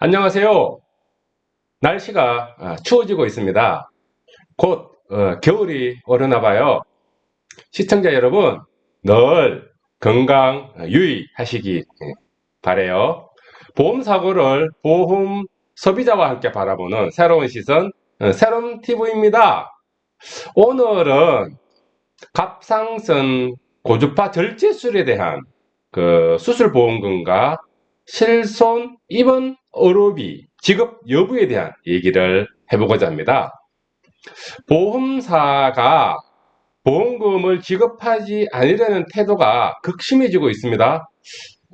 안녕하세요. 날씨가 아, 추워지고 있습니다. 곧 어, 겨울이 오르나 봐요. 시청자 여러분, 늘 건강 유의하시기 예, 바래요. 보험 사고를 보험 소비자와 함께 바라보는 새로운 시선, 어, 새로운 TV입니다. 오늘은 갑상선 고주파 절제술에 대한 그 수술 보험금과 실손 입원 의료비 지급 여부에 대한 얘기를 해보고자 합니다. 보험사가 보험금을 지급하지 않으려는 태도가 극심해지고 있습니다.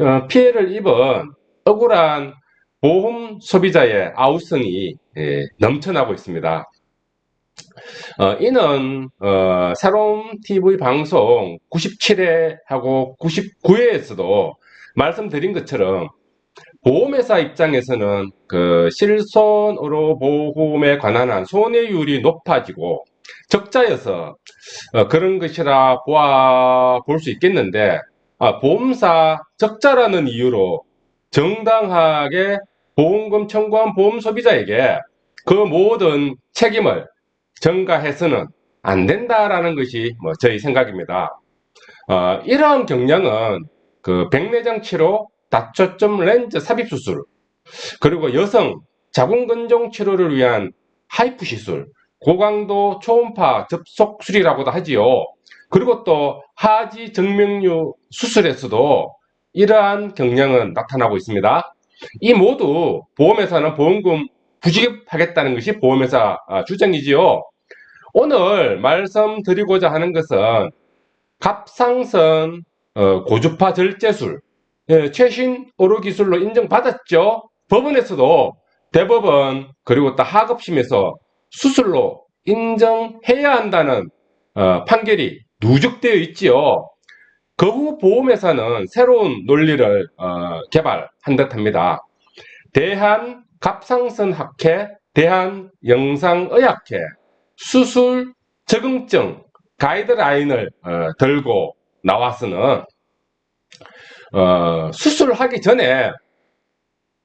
어, 피해를 입은 억울한 보험 소비자의 아우성이 예, 넘쳐나고 있습니다. 어, 이는 어, 새로운 TV 방송 97회하고 99회에서도 말씀드린 것처럼 보험회사 입장에서는 그 실손으로 보험에 관한 한 손해율이 높아지고 적자여서 어, 그런 것이라 보아 볼 수 있겠는데 아, 보험사 적자라는 이유로 정당하게 보험금 청구한 보험 소비자에게 그 모든 책임을 전가해서는 안 된다라는 것이 뭐 저희 생각입니다. 어, 이러한 경향은 그 백내장 치료, 다초점 렌즈 삽입 수술, 그리고 여성 자궁근종 치료를 위한 하이프 시술, 고강도 초음파 접속술이라고도 하지요. 그리고 또 하지 정맥류 수술에서도 이러한 경향은 나타나고 있습니다. 이 모두 보험회사는 보험금 부지급하겠다는 것이 보험회사 아, 주장이지요. 오늘 말씀드리고자 하는 것은 갑상선 어, 고주파 절제술 예, 최신 의료 기술로 인정받았죠. 법원에서도 대법원 그리고 또 하급심에서 수술로 인정해야 한다는 어, 판결이 누적되어 있지요. 그후 보험회사는 새로운 논리를 어, 개발한 듯합니다. 대한 갑상선학회, 대한 영상의학회, 수술 적응증 가이드라인을 어, 들고 나와서는 어, 수술하기 전에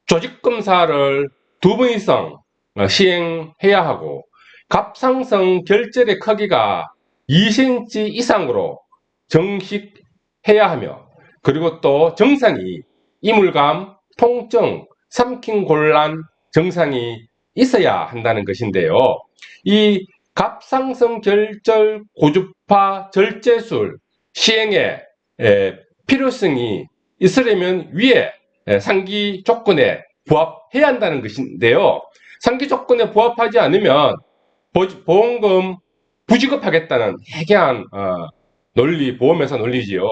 조직 검사를 두 번 이상 어, 시행해야 하고 갑상선 결절의 크기가 2cm 이상으로 정식해야 하며 그리고 또 정상이 이물감, 통증, 삼킨 곤란 증상이 있어야 한다는 것인데요. 이 갑상선 결절 고주파 절제술 시행의 에, 필요성이 있으려면 위에 에, 상기 조건에 부합해야 한다는 것인데요. 상기 조건에 부합하지 않으면 보- 보험금 부지급하겠다는 해괴한 어, 논리, 보험회사 논리지요.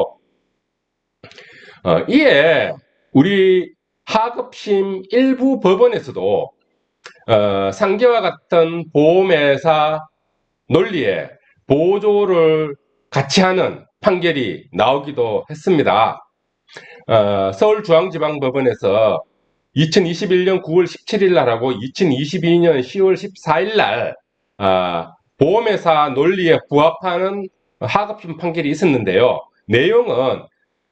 어, 이에 우리 하급심 일부 법원에서도 어, 상계와 같은 보험회사 논리에 보조를 같이 하는 판결이 나오기도 했습니다. 어, 서울중앙지방법원에서 2021년 9월 17일 날하고 2022년 10월 14일 날 아, 보험회사 논리에 부합하는 하급심 판결이 있었는데요. 내용은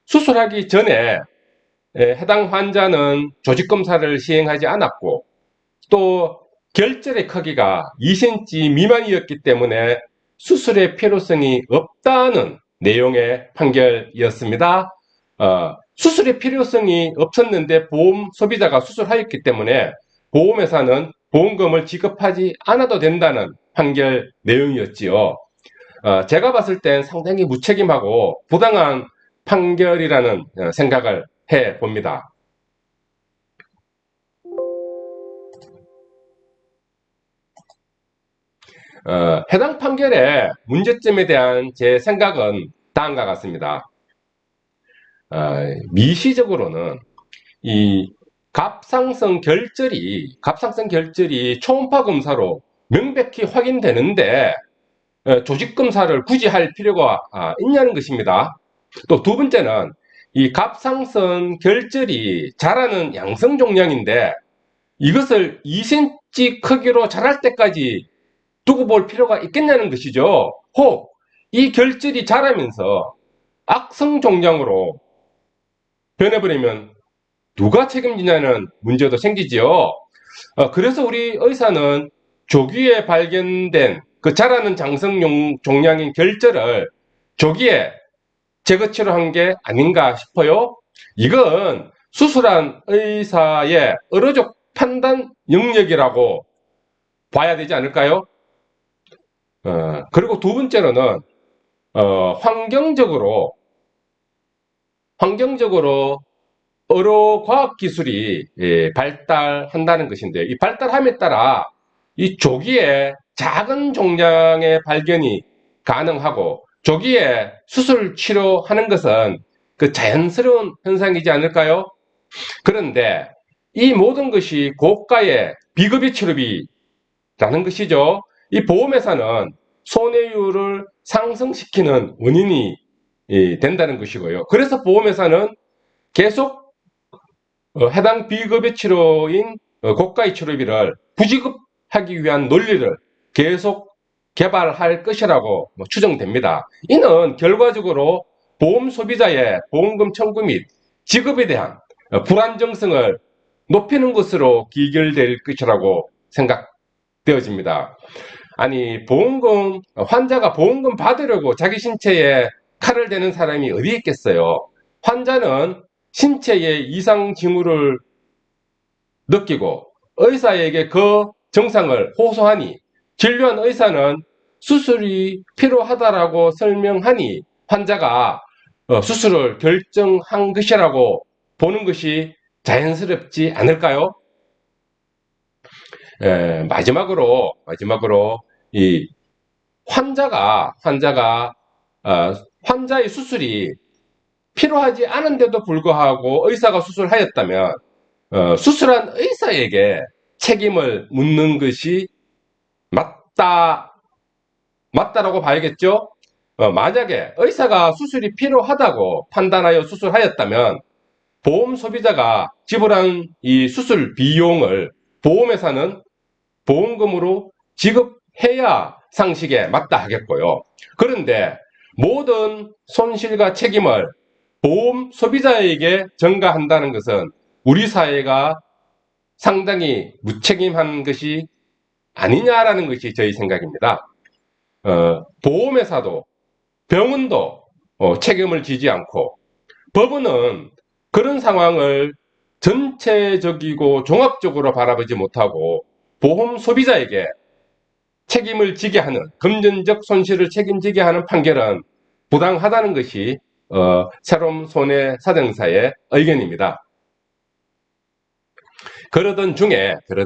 수술하기 전에 에, 해당 환자는 조직검사를 시행하지 않았고 또 결절의 크기가 2cm 미만이었기 때문에 수술의 필요성이 없다는 내용의 판결이었습니다. 어, 수술의 필요성이 없었는데 보험 소비자가 수술하였기 때문에 보험회사는 보험금을 지급하지 않아도 된다는 판결 내용이었지요. 어, 제가 봤을 땐 상당히 무책임하고 부당한 판결이라는 어, 생각을 해 봅니다. 어, 해당 판결의 문제점에 대한 제 생각은 다음과 같습니다. 어, 미시적으로는 이 갑상선 결절이 갑상선 결절이 초음파 검사로 명백히 확인되는데 어, 조직 검사를 굳이 할 필요가 아, 있냐는 것입니다. 또 두 번째는 이 갑상선 결절이 자라는 양성 종양인데 이것을 2cm 크기로 자랄 때까지 두고 볼 필요가 있겠냐는 것이죠. 혹 이 결절이 자라면서 악성 종양으로 변해버리면 누가 책임지냐는 문제도 생기지요. 어, 그래서 우리 의사는 조기에 발견된 그 자라는 장성용 종양인 결절을 조기에 제거 치료 한 게 아닌가 싶어요. 이건 수술한 의사의 의료적 판단 영역이라고 봐야 되지 않을까요? 어, 그리고 두 번째로는 어, 환경적으로 환경적으로 의료 과학 기술이 예, 발달한다는 것인데 이 발달함에 따라 이 조기에 작은 종양의 발견이 가능하고 조기에 수술 치료하는 것은 그 자연스러운 현상이지 않을까요? 그런데 이 모든 것이 고가의 비급여 치료비라는 것이죠. 이 보험회사는 손해율을 상승시키는 원인이 예, 된다는 것이고요. 그래서 보험회사는 계속 어, 해당 비급여 치료인 어, 고가의 치료비를 부지급하기 위한 논리를 계속 개발할 것이라고 뭐 추정됩니다. 이는 결과적으로 보험 소비자의 보험금 청구 및 지급에 대한 어, 불안정성을 높이는 것으로 기결될 것이라고 생각되어집니다. 아니 보험금 환자가 보험금 받으려고 자기 신체에 칼을 대는 사람이 어디 있겠어요? 환자는 신체의 이상 징후를 느끼고 의사에게 그 증상을 호소하니 진료한 의사는 수술이 필요하다라고 설명하니 환자가 어, 수술을 결정한 것이라고 보는 것이 자연스럽지 않을까요? 에, 마지막으로 마지막으로 이 환자가 환자가 어, 환자의 수술이 필요하지 않은데도 불구하고 의사가 수술하였다면 어, 수술한 의사에게 책임을 묻는 것이 맞다 맞다라고 봐야겠죠. 어, 만약에 의사가 수술이 필요하다고 판단하여 수술하였다면 보험 소비자가 지불한 이 수술 비용을 보험회사는 보험금으로 지급해야 상식에 맞다 하겠고요. 그런데 모든 손실과 책임을 보험 소비자에게 전가한다는 것은 우리 사회가 상당히 무책임한 것이 아니냐라는 것이 저희 생각입니다. 어, 보험회사도 병원도 어, 책임을 지지 않고 법원은 그런 상황을 전체적이고 종합적으로 바라보지 못하고 보험 소비자에게 책임을 지게 하는 금전적 손실을 책임지게 하는 판결은 부당하다는 것이 어, 새로운 손해 사정사의 의견입니다. 그러던 중에 그러던